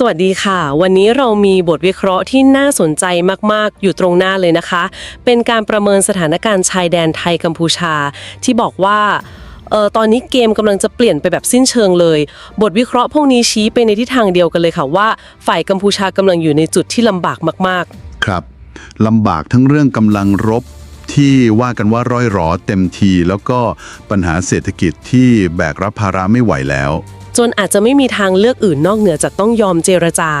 สวัสดีค่ะ วันนี้เรามีบทวิเคราะห์ที่น่าสนใจมาก ๆ อยู่ตรงหน้าเลยนะคะ เป็นการประเมินสถานการณ์ชายแดนไทยกัมพูชา ที่บอกว่าเออตอนนี้เกมกำลังจะเปลี่ยนไปแบบสิ้นเชิงเลย บทวิเคราะห์พวกนี้ชี้ไปในทิศทางเดียวกันเลยค่ะว่า ฝ่ายกัมพูชากำลังอยู่ในจุดที่ลำบากมาก ๆ ครับลำบากทั้งเรื่องกำลังรบที่ว่ากันว่าร้อยหรอเต็มที แล้วก็ปัญหาเศรษฐกิจที่แบกรับภาระไม่ไหวแล้ว จนอาจจะไม่มีทางเลือกอื่นนอกเหนือจากต้องยอมเจรจา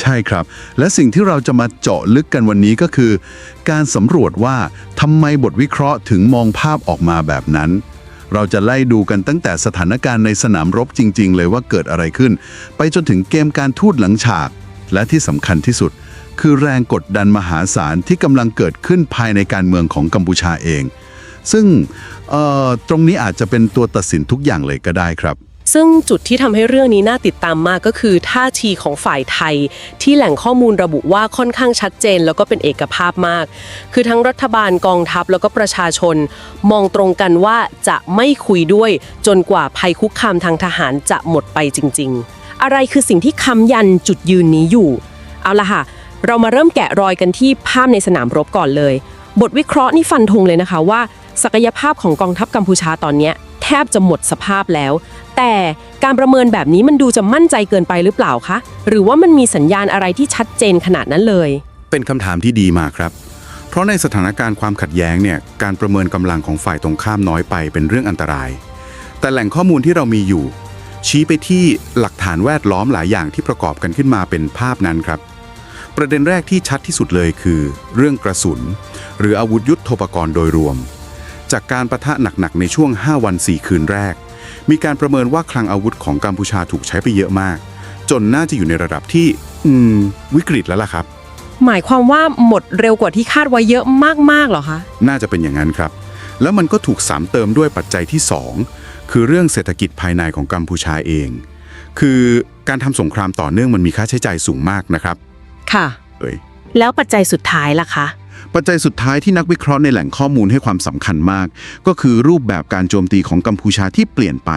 ใช่ครับ และสิ่งที่เราจะมาเจาะลึกกันวันนี้ก็คือ การสำรวจว่าทำไมบทวิเคราะห์ถึงมองภาพออกมาแบบนั้น เราจะไล่ดูกันตั้งแต่สถานการณ์ในสนามรบจริง ๆ เลยว่าเกิดอะไรขึ้น ไปจนถึงเกมการทูตหลังฉาก และที่สำคัญที่สุด คือแรงกดดันมหาศาลที่กำลังเกิดขึ้นภายในการเมืองของกัมพูชาเอง ซึ่งเอ่อตรงนี้อาจจะเป็นตัวตัดสินทุกอย่างเลยก็ได้ครับ ซึ่งจุดที่ทำให้เรื่องนี้น่าติดตามมากก็คือท่าทีของฝ่ายไทย ที่แหล่งข้อมูลระบุว่าค่อนข้างชัดเจน แล้วก็เป็นเอกภาพมาก คือทั้งรัฐบาลกองทัพแล้วก็ประชาชน มองตรงกันว่าจะไม่คุยด้วย จนกว่าภัยคุกคามทางทหารจะหมดไปจริง ๆ อะไรคือสิ่งที่ค้ำยันจุดยืนนี้อยู่ เอาละค่ะ เรามาเริ่มแกะรอยกันที่ภาพในสนามรบก่อนเลย บทวิเคราะห์นี่ฟันธงเลยนะคะว่า ศักยภาพของกองทัพกัมพูชาตอนนี้แทบจะหมดสภาพแล้ว แต่การประเมินแบบนี้มันดูจะมั่นใจเกินไปหรือเปล่าคะ หรือว่ามันมีสัญญาณอะไรที่ชัดเจนขนาดนั้นเลย เป็นคำถามที่ดีมากครับ เพราะในสถานการณ์ความขัดแย้งเนี่ยการประเมินกำลังของฝ่ายตรงข้ามน้อยไปเป็นเรื่องอันตราย แต่แหล่งข้อมูลที่เรามีอยู่ ชี้ไปที่หลักฐานแวดล้อมหลายอย่างที่ประกอบกันขึ้นมาเป็นภาพนั้นครับ ประเด็นแรกที่ชัดที่สุดเลยคือ เรื่องกระสุน หรืออาวุธยุทโธปกรณ์โดยรวม จากการประทะหนักๆในช่วง 5 วัน 4 คืนแรก มีการประเมินว่าคลังอาวุธของกัมพูชาถูกใช้ไปเยอะมาก จนน่าจะอยู่ในระดับที่อืมวิกฤตแล้วล่ะครับ หมายความว่าหมดเร็วกว่าที่คาดไว้เยอะมากๆเหรอคะ น่าจะเป็นอย่างนั้นครับ แล้วมันก็ถูกสามเติมด้วยปัจจัยที่ 2 คือเรื่องเศรษฐกิจภายในของกัมพูชาเอง คือการทำสงครามต่อเนื่องมันมีค่าใช้จ่ายสูงมากนะครับค่ะ เอ้ยแล้วปัจจัยสุดท้ายล่ะคะ ปัจจัยสุดท้ายที่นักวิเคราะห์ในแหล่งข้อมูลให้ความสำคัญมาก ก็คือรูปแบบการโจมตีของกัมพูชาที่เปลี่ยนไป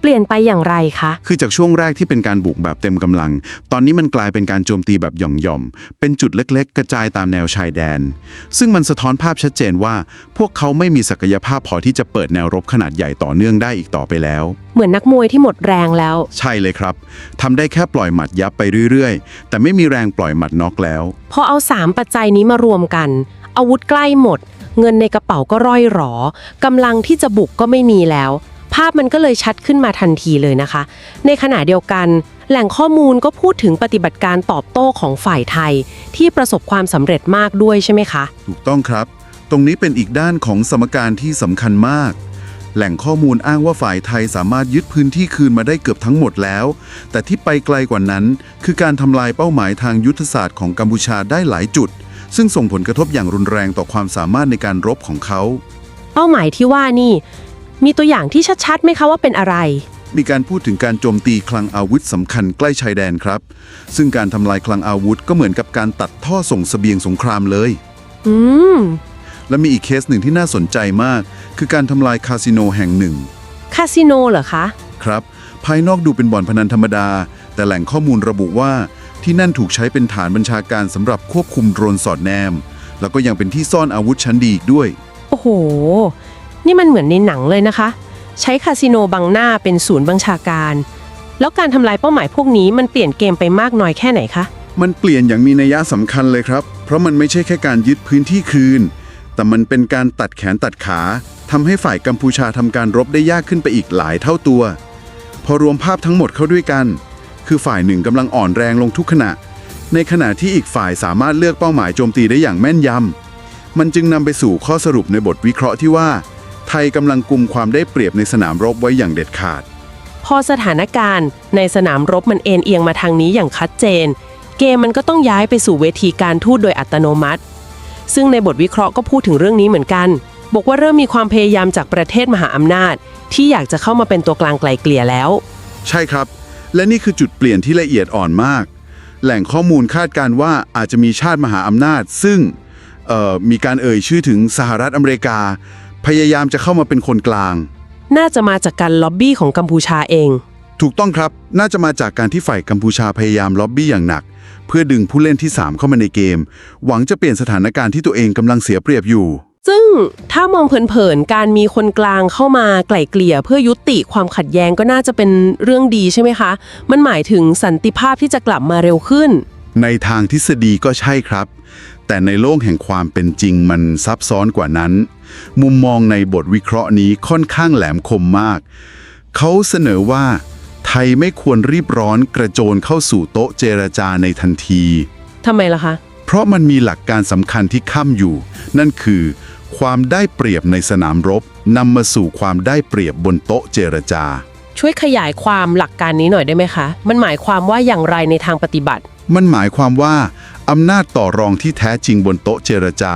เปลี่ยนไปอย่างไรคะ คือจากช่วงแรกที่เป็นการบุกแบบเต็มกำลัง ตอนนี้มันกลายเป็นการโจมตีแบบหย่อมๆ เป็นจุดเล็กๆ กระจายตามแนวชายแดน ซึ่งมันสะท้อนภาพชัดเจนว่า พวกเขาไม่มีศักยภาพพอที่จะเปิดแนวรบขนาดใหญ่ต่อเนื่องได้อีกต่อไปแล้ว เหมือนนักมวยที่หมดแรงแล้ว ใช่เลยครับทำได้แค่ปล่อยหมัดยับไปเรื่อยๆ แต่ไม่มีแรงปล่อยหมัดน็อกแล้ว พอเอาสามปัจจัยนี้มารวมกัน อาวุธใกล้หมด เงินในกระเป๋าก็ร่อยหรอกำลังที่จะบุกก็ไม่มีแล้วภาพมันก็เลยชัดขึ้นมาทันทีเลยนะคะ ในขณะเดียวกัน แหล่งข้อมูลก็พูดถึงปฏิบัติการตอบโต้ของฝ่ายไทย ที่ประสบความสำเร็จมากด้วยใช่ไหมคะ ถูกต้องครับ ตรงนี้เป็นอีกด้านของสมการที่สำคัญมาก แหล่งข้อมูลอ้างว่าฝ่ายไทยสามารถยึดพื้นที่คืนมาได้เกือบทั้งหมดแล้ว แต่ที่ไปไกลกว่านั้น คือการทำลายเป้าหมายทางยุทธศาสตร์ของกัมพูชาได้หลายจุด ซึ่งส่งผลกระทบอย่างรุนแรงต่อความสามารถในการรบของเขา เป้าหมายที่ว่านี่ มีตัวอย่างที่ชัดๆไหมคะว่าเป็นอะไร มีการพูดถึงการโจมตีคลังอาวุธสำคัญใกล้ชายแดนครับ ซึ่งการทำลายคลังอาวุธก็เหมือนกับการตัดท่อส่งเสบียงสงครามเลย อืม และมีอีกเคสหนึ่งที่น่าสนใจมาก คือการทำลายคาสิโนแห่งหนึ่ง คาสิโนเหรอคะ ครับ ภายนอกดูเป็นบ่อนพนันธรรมดา แต่แหล่งข้อมูลระบุว่า ที่นั่นถูกใช้เป็นฐานบัญชาการสำหรับควบคุมโดรนสอดแนม แล้วก็ยังเป็นที่ซ่อนอาวุธชั้นดีอีกด้วย โอ้โห นี่มันเหมือนในหนังเลยนะคะ ใช้คาสิโนบังหน้าเป็นศูนย์บัญชาการ แล้วการทำลายเป้าหมายพวกนี้มันเปลี่ยนเกมไปมากน้อยแค่ไหนคะ มันเปลี่ยนอย่างมีนัยสำคัญเลยครับ เพราะมันไม่ใช่แค่การยึดพื้นที่คืน แต่มันเป็นการตัดแขนตัดขาทำให้ฝ่ายกัมพูชาทำการรบได้ยากขึ้นไปอีกหลายเท่าตัว พอรวมภาพทั้งหมดเข้าด้วยกัน คือฝ่ายหนึ่งกำลังอ่อนแรงลงทุกขณะ ในขณะที่อีกฝ่ายสามารถเลือกเป้าหมายโจมตีได้อย่างแม่นยำมันจึงนำไปสู่ข้อสรุปในบทวิเคราะห์ที่ว่า ไทยกำลังกุมความได้เปรียบในสนามรบไว้อย่างเด็ดขาด พอสถานการณ์ในสนามรบมันเอ็นเอียงมาทางนี้อย่างชัดเจน เกมมันก็ต้องย้ายไปสู่เวทีการทูตโดยอัตโนมัติ ซึ่งในบทวิเคราะห์ก็พูดถึงเรื่องนี้เหมือนกัน บอกว่าเริ่มมีความพยายามจากประเทศมหาอำนาจ ที่อยากจะเข้ามาเป็นตัวกลางไกลเกลี่ยแล้ว ใช่ครับ และนี่คือจุดเปลี่ยนที่ละเอียดอ่อนมาก แหล่งข้อมูลคาดการณ์ว่าอาจจะมีชาติมหาอำนาจ ซึ่งเอ่อมีการเอ่ยชื่อถึงสหรัฐอเมริกา พยายามจะเข้ามาเป็นคนกลาง น่าจะมาจากการล็อบบี้ของกัมพูชาเอง ถูกต้องครับ น่าจะมาจากการที่ฝ่ายกัมพูชาพยายามล็อบบี้อย่างหนัก เพื่อดึงผู้เล่นที่ 3 เข้ามาในเกม หวังจะเปลี่ยนสถานการณ์ที่ตัวเองกำลังเสียเปรียบอยู่ ซึ่งถ้ามองเผินๆ การมีคนกลางเข้ามาไกล่เกลี่ย เพื่อยุติความขัดแย้งก็น่าจะเป็นเรื่องดีใช่ไหมคะ มันหมายถึงสันติภาพที่จะกลับมาเร็วขึ้น ในทางทฤษฎีก็ใช่ครับ แต่ในโลกแห่งความเป็นจริงมันซับซ้อนกว่านั้น มุมมองในบทวิเคราะห์นี้ค่อนข้างแหลมคมมาก เขาเสนอว่า ไทยไม่ควรรีบร้อนกระโจนเข้าสู่โต๊ะเจรจาในทันที ทำไมล่ะคะ เพราะมันมีหลักการสำคัญที่ค้ำอยู่ นั่นคือ ความได้เปรียบในสนามรบนำมาสู่ความได้เปรียบบนโต๊ะเจรจา ช่วยขยายความหลักการนี้หน่อยได้ไหมคะ มันหมายความว่าอย่างไรในทางปฏิบัติ มันหมายความว่า อำนาจต่อรองที่แท้จริงบนโต๊ะเจรจา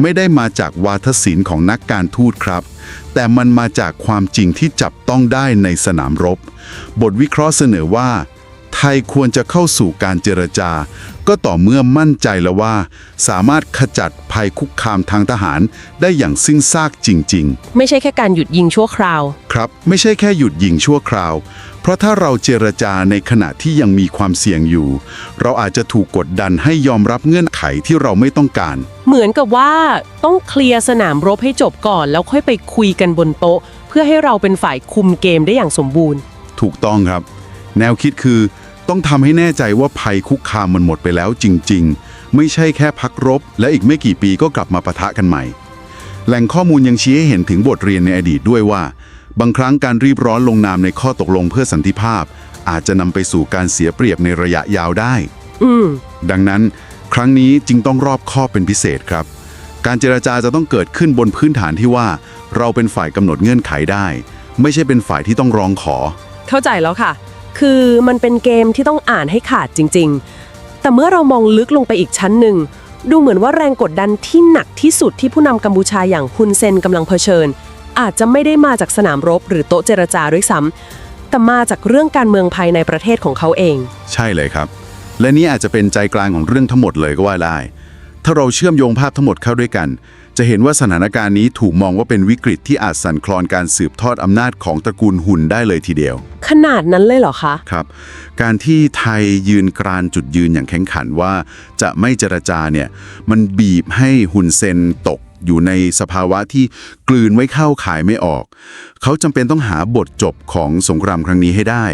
ไม่ได้มาจากวาทศิลป์ของนักการทูตครับ แต่มันมาจากความจริงที่จับต้องได้ในสนามรบ บทวิเคราะห์เสนอว่า ไทยควรจะเข้าสู่การเจรจา ก็ต่อเมื่อมั่นใจแล้วว่า สามารถขจัดภัยคุกคามทางทหารได้อย่างสิ้นซากจริง ๆ ไม่ใช่แค่การหยุดยิงชั่วคราว ครับ ไม่ใช่แค่หยุดยิงชั่วคราว เพราะถ้าเราเจรจาในขณะที่ยังมีความเสี่ยงอยู่ เราอาจจะถูกกดดันให้ยอมรับเงื่อนไขที่เราไม่ต้องการ เหมือนกับว่าต้องเคลียร์สนามรบให้จบก่อนแล้วค่อยไปคุยกันบนโต๊ะ เพื่อให้เราเป็นฝ่ายคุมเกมได้อย่างสมบูรณ์ ถูกต้องครับ แนวคิดคือ ต้องทำให้แน่ใจว่าภัยคุกคามมันหมดไปแล้วจริง ๆ ไม่ใช่แค่พักรบ และอีกไม่กี่ปีก็กลับมาปะทะกันใหม่ แหล่งข้อมูลยังชี้ให้เห็นถึงบทเรียนในอดีตด้วยว่า บางครั้งการรีบร้อนลงนามในข้อตกลงเพื่อสันติภาพ อาจจะนำไปสู่การเสียเปรียบในระยะยาวได้ อืมดังนั้น ครั้งนี้จึงต้องรอบคอบเป็นพิเศษครับ การเจรจาจะต้องเกิดขึ้นบนพื้นฐานที่ว่า เราเป็นฝ่ายกำหนดเงื่อนไขได้ ไม่ใช่เป็นฝ่ายที่ต้องร้องขอ เข้าใจแล้วค่ะ คือมันเป็นเกมที่ต้องอ่านให้ขาดจริง ๆ แต่เมื่อเรามองลึกลงไปอีกชั้นหนึ่ง ดูเหมือนว่าแรงกดดันที่หนักที่สุดที่ผู้นำกัมพูชาอย่างฮุนเซนกำลังเผชิญ อาจจะไม่ได้มาจากสนามรบ หรือโต๊ะเจรจาด้วยซ้ำแต่มาจากเรื่องการเมืองภายในประเทศของเขาเอง ใช่เลยครับ และนี่อาจจะเป็นใจกลางของเรื่องทั้งหมดเลยก็ว่าได้ ถ้าเราเชื่อมโยงภาพทั้งหมดเข้าด้วยกัน จะเห็นว่าสถานการณ์นี้ถูกมองว่าเป็นวิกฤตที่อาจสั่นคลอนการสืบทอดอำนาจของตระกูลหุ่นได้เลยทีเดียว ขนาดนั้นเลยเหรอคะ ครับ การที่ไทยยืนกรานจุดยืนอย่างแข็งขันว่า จะไม่เจรจาเนี่ยมันบีบให้หุ่นเซนตกอยู่ในสภาวะที่กลืนไว้เข้าขายไม่ออก เขาจำเป็นต้องหาบทจบของสงครามครั้งนี้ให้ได้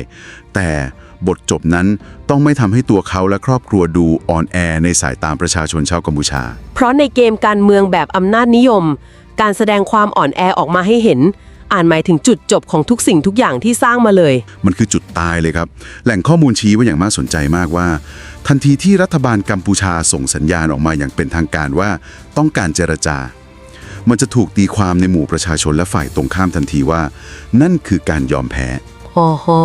แต่ บทจบนั้นต้องไม่ทำให้ตัวเขาและครอบครัวดูอ่อนแอในสายตาประชาชนชาวกัมพูชา เพราะในเกมการเมืองแบบอำนาจนิยม การแสดงความอ่อนแอออกมาให้เห็นอ่านหมายถึงจุดจบของทุกสิ่งทุกอย่างที่สร้างมาเลย มันคือจุดตายเลยครับ แหล่งข้อมูลชี้ไว่าอย่างมากสนใจมากว่า ทันทีที่รัฐบาลกัมพูชาส่งสัญญาณออกมาอย่างเป็นทางการว่าต้องการเจรจา มันจะถูกตีความในหมู่ประชาชนและฝ่ายตรงข้ามทันทีว่า นั่นคือการยอมแพ้ อ๋อฮะ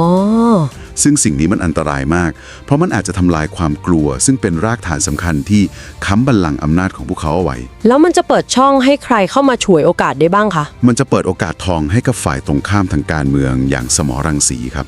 ซึ่งสิ่งนี้มันอันตรายมาก เพราะมันอาจจะทำลายความกลัว ซึ่งเป็นรากฐานสำคัญที่ค้ำบัลลังก์อำนาจของพวกเขาเอาไว้ แล้วมันจะเปิดช่องให้ใครเข้ามาฉวยโอกาสได้บ้างคะ มันจะเปิดโอกาสทองให้กับฝ่ายตรงข้ามทางการเมืองอย่างสมอรังสีครับ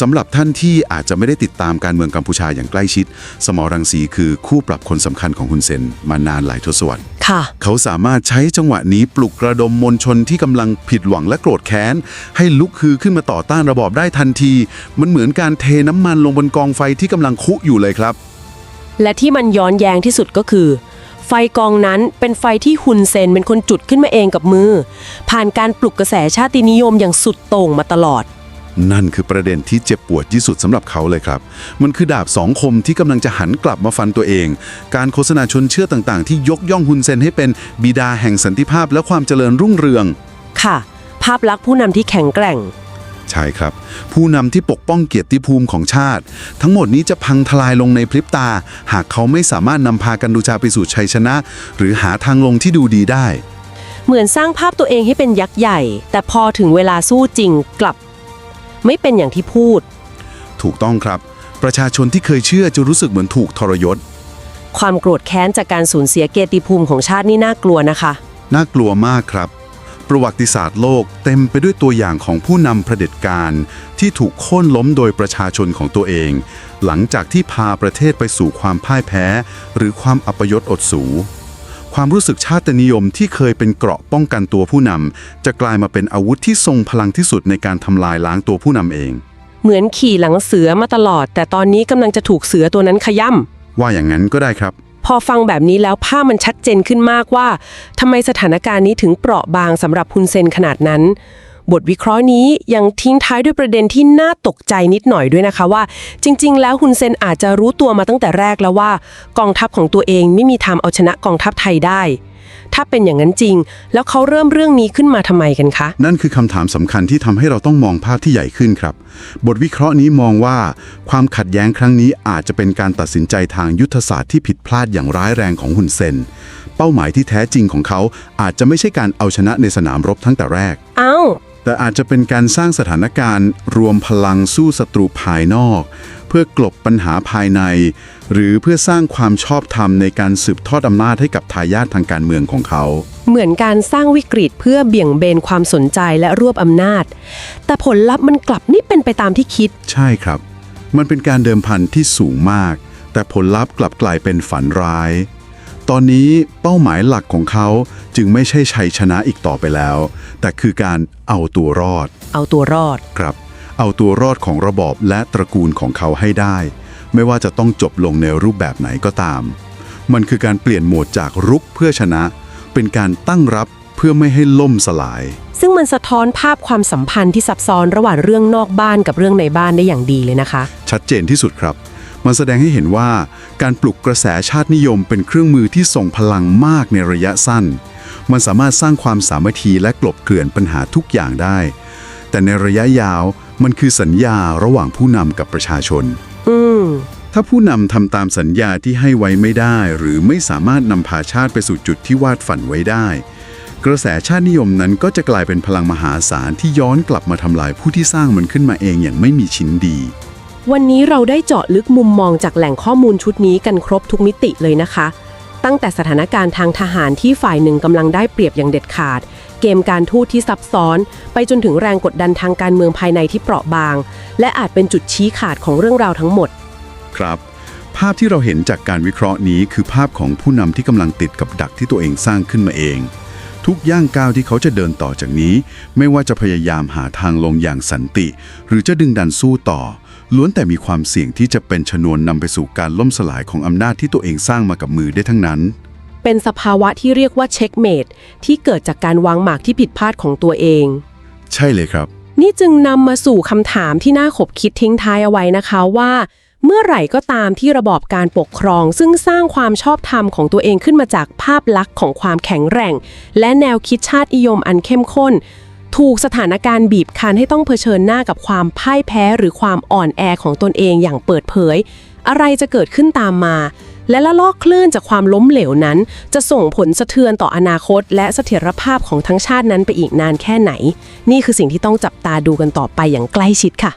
สำหรับท่านที่อาจจะไม่ได้ติดตามการเมืองกัมพูชาอย่างใกล้ชิด สมอรังสีคือคู่ปรับคนสำคัญของฮุนเซนมานานหลายทศวรรษ ค่ะ เขาสามารถใช้จังหวะนี้ปลุกระดมมวลชนที่กำลังผิดหวังและโกรธแค้น ให้ลุกฮือขึ้นมาต่อต้านระบอบได้ทันที มันเหมือนการเทน้ำมันลงบนกองไฟที่กำลังคุอยู่เลยครับ และที่มันย้อนแย้งที่สุดก็คือ ไฟกองนั้นเป็นไฟที่ฮุนเซนเป็นคนจุดขึ้นมาเองกับมือ ผ่านการปลุกกระแสชาตินิยมอย่างสุดโต่งมาตลอด นั่นคือประเด็นที่เจ็บปวดที่สุดสำหรับเขาเลยครับ มันคือดาบสองคมที่กำลังจะหันกลับมาฟันตัวเอง การโฆษณาชนเชื่อต่างๆ ที่ยกย่องฮุนเซนให้เป็นบิดาแห่งสันติภาพและความเจริญรุ่งเรือง ค่ะ ภาพลักษณ์ผู้นำที่แข็งแกร่ง ใช่ครับ ผู้นำที่ปกป้องเกียรติภูมิของชาติ ทั้งหมดนี้จะพังทลายลงในพริบตา หากเขาไม่สามารถนำพากันดูชาไปสู่ชัยชนะ หรือหาทางลงที่ดูดีได้ เหมือนสร้างภาพตัวเองให้เป็นยักษ์ใหญ่ แต่พอถึงเวลาสู้จริงกลับ ไม่เป็นอย่างที่พูด ถูกต้องครับ ประชาชนที่เคยเชื่อจะรู้สึกเหมือนถูกทรยศ ความโกรธแค้นจากการสูญเสียเกียรติภูมิของชาตินี่น่ากลัวนะคะ น่ากลัวมากครับ ประวัติศาสตร์โลกเต็มไปด้วยตัวอย่างของผู้นำเผด็จการ ที่ถูกโค่นล้มโดยประชาชนของตัวเอง หลังจากที่พาประเทศไปสู่ความพ่ายแพ้ หรือความอัปยศอดสู ความรู้สึกชาตินิยมที่เคยเป็นเกราะป้องกันตัวผู้นำจะกลายมาเป็นอาวุธที่ทรงพลังที่สุดในการทำลายล้างตัวผู้นำเอง เหมือนขี่หลังเสือมาตลอด แต่ตอนนี้กำลังจะถูกเสือตัวนั้นขย่ำว่าอย่างนั้นก็ได้ครับ พอฟังแบบนี้แล้วภาพมันชัดเจนขึ้นมากว่าทำไมสถานการณ์นี้ถึงเปราะบางสำหรับฮุนเซนขนาดนั้น บทวิเคราะห์นี้ยังทิ้งท้ายด้วยประเด็นที่น่าตกใจนิดหน่อยด้วยนะคะว่า จริง ๆ แล้วฮุนเซนอาจจะรู้ตัวมาตั้งแต่แรกแล้วว่า กองทัพของตัวเองไม่มีทางเอาชนะกองทัพไทยได้ ถ้าเป็นอย่างนั้นจริง แล้วเขาเริ่มเรื่องนี้ขึ้นมาทำไมกันคะ นั่นคือคำถามสำคัญที่ทำให้เราต้องมองภาพที่ใหญ่ขึ้นครับ บทวิเคราะห์นี้มองว่า ความขัดแย้งครั้งนี้อาจจะเป็นการตัดสินใจทางยุทธศาสตร์ที่ผิดพลาดอย่างร้ายแรงของฮุนเซนเป้าหมายที่แท้จริงของเขาอาจจะไม่ใช่การเอาชนะในสนามรบตั้งแต่แรกเอ้า แต่อาจจะเป็นการสร้างสถานการณ์ รวมพลังสู้ศัตรูภายนอก เพื่อกลบปัญหาภายใน หรือเพื่อสร้างความชอบธรรมในการสืบทอดอำนาจให้กับทายาททางการเมืองของเขา เหมือนการสร้างวิกฤตเพื่อเบี่ยงเบนความสนใจและรวบอำนาจ แต่ผลลัพธ์มันกลับไม่เป็นไปตามที่คิด ใช่ครับ มันเป็นการเดิมพันที่สูงมาก แต่ผลลัพธ์กลับกลายเป็นฝันร้าย ตอนนี้เป้าหมายหลักของเขาจึงไม่ใช่ชัยชนะอีกต่อไปแล้ว แต่คือการเอาตัวรอด เอาตัวรอด ครับ เอาตัวรอดของระบอบและตระกูลของเขาให้ได้ ไม่ว่าจะต้องจบลงในรูปแบบไหนก็ตาม มันคือการเปลี่ยนโหมดจากรุกเพื่อชนะ เป็นการตั้งรับเพื่อไม่ให้ล่มสลาย ซึ่งมันสะท้อนภาพความสัมพันธ์ที่ซับซ้อนระหว่างเรื่องนอกบ้านกับเรื่องในบ้านได้อย่างดีเลยนะคะ ชัดเจนที่สุดครับ มันแสดงให้เห็นว่าการปลุกกระแสชาตินิยมเป็นเครื่องมือที่ส่งพลังมากในระยะสั้น มันสามารถสร้างความสามัคคีและกลบเกลื่อนปัญหาทุกอย่างได้ แต่ในระยะยาวมันคือสัญญาระหว่างผู้นำกับประชาชนอืมถ้าผู้นำทำตามสัญญาที่ให้ไว้ไม่ได้ หรือไม่สามารถนำพาชาติไปสู่จุดที่วาดฝันไว้ได้ กระแสชาตินิยมนั้นก็จะกลายเป็นพลังมหาศาลที่ย้อนกลับมาทำลายผู้ที่สร้างมันขึ้นมาเองอย่างไม่มีชิ้นดี วันนี้เราได้เจาะลึกมุมมองจากแหล่งข้อมูลชุดนี้กันครบทุกมิติเลยนะคะ ตั้งแต่สถานการณ์ทางทหารที่ฝ่ายหนึ่งกำลังได้เปรียบอย่างเด็ดขาด เกมการทูตที่ซับซ้อน ไปจนถึงแรงกดดันทางการเมืองภายในที่เปราะบาง และอาจเป็นจุดชี้ขาดของเรื่องราวทั้งหมด ครับ ภาพที่เราเห็นจากการวิเคราะห์นี้คือภาพของผู้นำที่กำลังติดกับดักที่ตัวเองสร้างขึ้นมาเอง ทุกย่างก้าวที่เขาจะเดินต่อจากนี้ ไม่ว่าจะพยายามหาทางลงอย่างสันติ หรือจะดึงดันสู้ต่อ ล้วนแต่มีความเสี่ยงที่จะเป็นชนวนนำไปสู่การล่มสลายของอำนาจที่ตัวเองสร้างมากับมือได้ทั้งนั้น เป็นสภาวะที่เรียกว่าเช็คเมดที่เกิดจากการวางหมากที่ผิดพลาดของตัวเอง ใช่เลยครับ นี่จึงนำมาสู่คำถามที่น่าขบคิดทิ้งท้ายเอาไว้นะคะว่า เมื่อไหร่ก็ตามที่ระบอบการปกครอง ซึ่งสร้างความชอบธรรมของตัวเองขึ้นมาจากภาพลักษณ์ของความแข็งแกร่ง และแนวคิดชาตินิยมอันเข้มข้น ถูกสถานการณ์บีบคั้นให้ต้องเผชิญหน้ากับความพ่ายแพ้หรือความอ่อนแอของตนเองอย่างเปิดเผย อะไรจะเกิดขึ้นตามมา และละลอกคลื่นจากความล้มเหลวนั้น จะส่งผลสะเทือนต่ออนาคต และเสถียรภาพของทั้งชาตินั้นไปอีกนานแค่ไหน นี่คือสิ่งที่ต้องจับตาดูกันต่อไปอย่างใกล้ชิดค่ะ